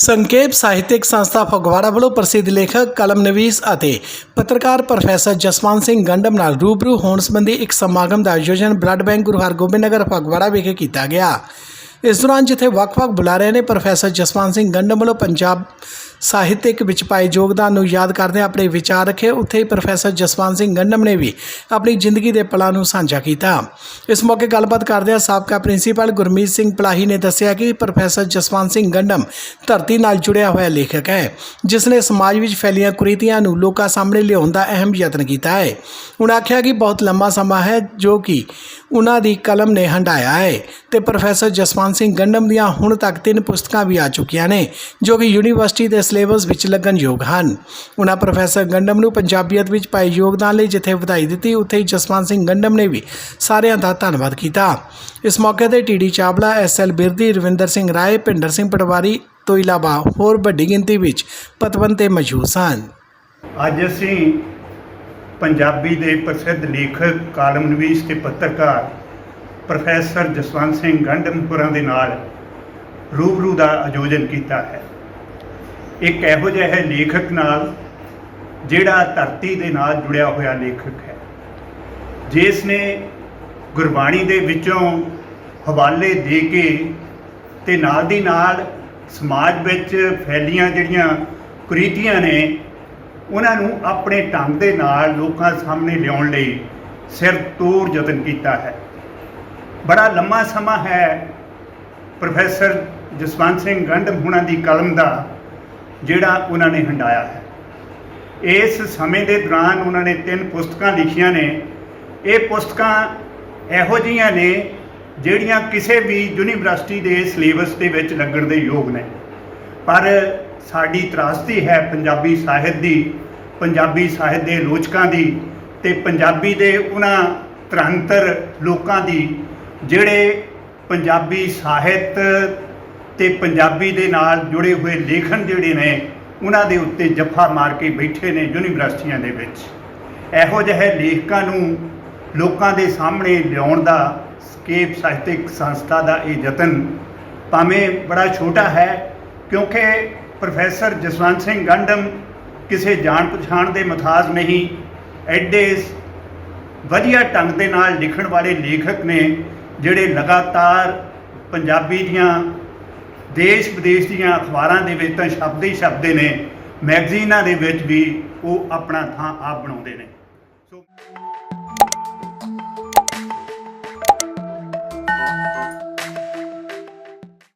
ਸੰਖੇਪ ਸਾਹਿਤਿਕ ਸੰਸਥਾ ਫਗਵਾੜਾ ਵੱਲੋਂ ਪ੍ਰਸਿੱਧ ਲੇਖਕ ਕਲਮਨਵੀਸ ਅਤੇ ਪੱਤਰਕਾਰ ਪ੍ਰੋਫੈਸਰ ਜਸਵੰਤ ਸਿੰਘ ਗੰਡਮ ਨਾਲ ਰੂਬਰੂ ਹੋਣ ਸੰਬੰਧੀ ਇੱਕ ਸਮਾਗਮ ਦਾ ਆਯੋਜਨ ਬਲੱਡ ਬੈਂਕ ਗੁਰੂ ਹਰਗੋਬਿੰਦ ਨਗਰ ਫਗਵਾੜਾ ਵਿਖੇ ਕੀਤਾ ਗਿਆ। ਇਸ ਦੌਰਾਨ ਜਿੱਥੇ ਵੱਖ-ਵੱਖ ਬੁਲਾਰਿਆਂ ਨੇ ਪ੍ਰੋਫੈਸਰ ਜਸਵੰਤ ਸਿੰਘ ਗੰਡਮ ਵੱਲੋਂ ਪੰਜਾਬ ਸਾਹਿਤਿਕ ਵਿੱਚ ਪਾਏ ਯੋਗਦਾਨ ਨੂੰ ਯਾਦ ਕਰਦੇ ਆਪਣੇ ਵਿਚਾਰ ਰੱਖੇ। ਉੱਥੇ ਹੀ ਪ੍ਰੋਫੈਸਰ ਜਸਵੰਤ ਸਿੰਘ ਗੰਡਮ ਨੇ ਵੀ ਆਪਣੀ ਜ਼ਿੰਦਗੀ ਦੇ ਪਲਾਂ ਨੂੰ ਸਾਂਝਾ ਕੀਤਾ। ਇਸ ਮੌਕੇ ਗੱਲਬਾਤ ਕਰਦਿਆਂ ਸਾਬਕਾ ਪ੍ਰਿੰਸੀਪਲ ਗੁਰਮੀਤ ਸਿੰਘ ਪਲਾਹੀ ਨੇ ਦੱਸਿਆ ਕਿ ਪ੍ਰੋਫੈਸਰ ਜਸਵੰਤ ਸਿੰਘ ਗੰਡਮ ਧਰਤੀ ਨਾਲ ਜੁੜਿਆ ਹੋਇਆ ਲੇਖਕ ਹੈ, ਜਿਸ ਨੇ ਸਮਾਜ ਵਿੱਚ ਫੈਲੀਆਂ ਕੁਰੀਤੀਆਂ ਨੂੰ ਲੋਕਾਂ ਸਾਹਮਣੇ ਲਿਆਉਣ ਦਾ ਅਹਿਮ ਯਤਨ ਕੀਤਾ ਹੈ। ਉਹਨਾਂ ਆਖਿਆ ਕਿ ਬਹੁਤ ਲੰਮਾ ਸਮਾਂ ਹੈ, ਜੋ ਕਿ ਉਹਨਾਂ ਦੀ ਕਲਮ ਨੇ ਹੰਡਾਇਆ ਹੈ ਤੇ ਪ੍ਰੋਫੈਸਰ ਜਸਵੰਤ ਸਿੰਘ ਗੰਡਮ ਦੀਆਂ ਹੁਣ ਤੱਕ ਤਿੰਨ ਪੁਸਤਕਾਂ ਵੀ ਆ ਚੁੱਕੀਆਂ ਨੇ, ਜੋ ਕਿ ਯੂਨੀਵਰਸਿਟੀ ਦੇ ਸਿਲੇਬਸ ਵਿੱਚ ਲੱਗਣਯੋਗ ਹਨ। ਉਹਨਾਂ ਪ੍ਰੋਫੈਸਰ ਗੰਡਮ ਨੂੰ ਪੰਜਾਬੀਅਤ ਵਿੱਚ ਪਾਏ ਯੋਗਦਾਨ ਲਈ ਜਿੱਥੇ ਵਧਾਈ ਦਿੱਤੀ, ਉੱਥੇ ਹੀ ਜਸਵੰਤ ਸਿੰਘ ਗੰਡਮ ਨੇ ਵੀ ਸਾਰਿਆਂ ਦਾ ਧੰਨਵਾਦ ਕੀਤਾ। ਇਸ ਮੌਕੇ ਤੇ ਟੀਡੀ ਚਾਵਲਾ ਐਸਐਲ ਬਿਰਦੀ, ਰਵਿੰਦਰ ਸਿੰਘ ਰਾਏ, ਭਿੰਦਰ ਸਿੰਘ ਪਟਵਾਰੀ ਤੋਂ ਇਲਾਵਾ ਹੋਰ ਵੱਡੀ ਗਿਣਤੀ ਵਿੱਚ ਪਤਵੰਤੇ ਮੌਜੂਦ ਸਨ। ਅੱਜ ਅਸੀਂ ਪੰਜਾਬੀ ਦੇ ਪ੍ਰਸਿੱਧ ਲੇਖਕ, ਕਾਲਮਨਵੀਸ ਤੇ ਪੱਤਰਕਾਰ ਪ੍ਰੋਫੈਸਰ ਜਸਵੰਤ ਸਿੰਘ ਗੰਡਮਪੁਰਾਂ ਦੇ ਨਾਲ ਰੂਬਰੂ ਦਾ ਆਯੋਜਨ ਕੀਤਾ ਹੈ। ਇੱਕ ਇਹੋ ਜਿਹਾ ਹੈ ਲੇਖਕ ਨਾਲ ਜਿਹੜਾ ਧਰਤੀ ਦੇ ਨਾਲ ਜੁੜਿਆ ਹੋਇਆ ਲੇਖਕ ਹੈ। ਜਿਸ ਨੇ ਗੁਰਬਾਣੀ ਦੇ ਵਿੱਚੋਂ ਹਵਾਲੇ ਦੇ ਕੇ ਤੇ ਨਾਲ ਦੀ ਨਾਲ ਸਮਾਜ ਵਿੱਚ ਫੈਲੀਆਂ ਜਿਹੜੀਆਂ ਕੁਰੀਤੀਆਂ ਨੇ, ਉਹਨਾਂ ਨੂੰ ਆਪਣੇ ਢੰਗ ਦੇ ਨਾਲ ਲੋਕਾਂ ਸਾਹਮਣੇ ਲਿਆਉਣ ਲਈ ਸਿਰ ਤੋੜ ਯਤਨ ਕੀਤਾ ਹੈ। ਬੜਾ ਲੰਮਾ ਸਮਾਂ ਹੈ ਪ੍ਰੋਫੈਸਰ ਜਸਵੰਤ ਸਿੰਘ ਗੰਢਮ ਹੁਣਾਂ ਦੀ ਕਲਮ ਦਾ। ਜਿਹੜਾ ਉਹਨਾਂ ਨੇ ਹੰਡਾਇਆ ਹੈ। ਇਸ ਸਮੇਂ ਦੇ ਦੌਰਾਨ ਉਹਨਾਂ ਨੇ ਤਿੰਨ ਪੁਸਤਕਾਂ ਲਿਖੀਆਂ ਨੇ। ਇਹ ਪੁਸਤਕਾਂ ਇਹੋ ਜਿਹੀਆਂ ਨੇ ਜਿਹੜੀਆਂ ਕਿਸੇ ਵੀ ਯੂਨੀਵਰਸਿਟੀ ਦੇ ਸਿਲੇਬਸ ਦੇ ਵਿੱਚ ਲੱਗਣ ਦੇ ਯੋਗ ਨੇ। ਪਰ ਸਾਡੀ ਤਰਾਸਦੀ ਹੈ ਪੰਜਾਬੀ ਸਾਹਿਤ ਦੀ, ਪੰਜਾਬੀ ਸਾਹਿਤ ਦੇ ਲੋਚਕਾਂ ਦੀ ਤੇ ਪੰਜਾਬੀ ਦੇ ਉਹਨਾਂ ਤਰੰਤਰ ਲੋਕਾਂ ਦੀ, ਜਿਹੜੇ ਪੰਜਾਬੀ ਸਾਹਿਤ ਤੇ ਪੰਜਾਬੀ ਦੇ ਨਾਲ ਜੁੜੇ ਹੋਏ ਲੇਖਨ ਜਿਹੜੇ ਨੇ, ਉਹਨਾਂ ਦੇ ਉੱਤੇ ਜੱਫਾ ਮਾਰ ਕੇ ਬੈਠੇ ਨੇ ਯੂਨੀਵਰਸਿਟੀਆਂ ਦੇ ਵਿੱਚ। ਇਹੋ ਜਿਹੇ ਲੇਖਕਾਂ ਨੂੰ ਲੋਕਾਂ ਦੇ ਸਾਹਮਣੇ ਲਿਆਉਣ ਦਾ ਸਕੇਪ ਸਾਹਿਤਿਕ ਸੰਸਥਾ ਦਾ ਇਹ ਯਤਨ ਭਾਵੇਂ ਬੜਾ ਛੋਟਾ ਹੈ, ਕਿਉਂਕਿ ਪ੍ਰੋਫੈਸਰ ਜਸਵੰਤ ਸਿੰਘ ਗੰਡਮ ਕਿਸੇ ਜਾਣ ਪਛਾਣ ਦੇ ਮਥਾਜ ਨਹੀਂ, ਐਡੇ ਵਧੀਆ ਢੰਗ ਦੇ ਨਾਲ ਲਿਖਣ ਵਾਲੇ ਲੇਖਕ ਨੇ, ਜਿਹੜੇ ਲਗਾਤਾਰ ਪੰਜਾਬੀ ਦੀਆਂ ਦੇਸ਼ ਵਿਦੇਸ਼ ਦੀਆਂ ਅਖਬਾਰਾਂ ਦੇ ਵਿੱਚ ਤਾਂ ਸ਼ਬਦ ਹੀ ਸ਼ਬਦ ਨੇ, ਮੈਗਜ਼ੀਨਾਂ ਦੇ ਵਿੱਚ ਵੀ ਉਹ ਆਪਣਾ ਥਾਂ ਆਪ ਬਣਾਉਂਦੇ ਨੇ।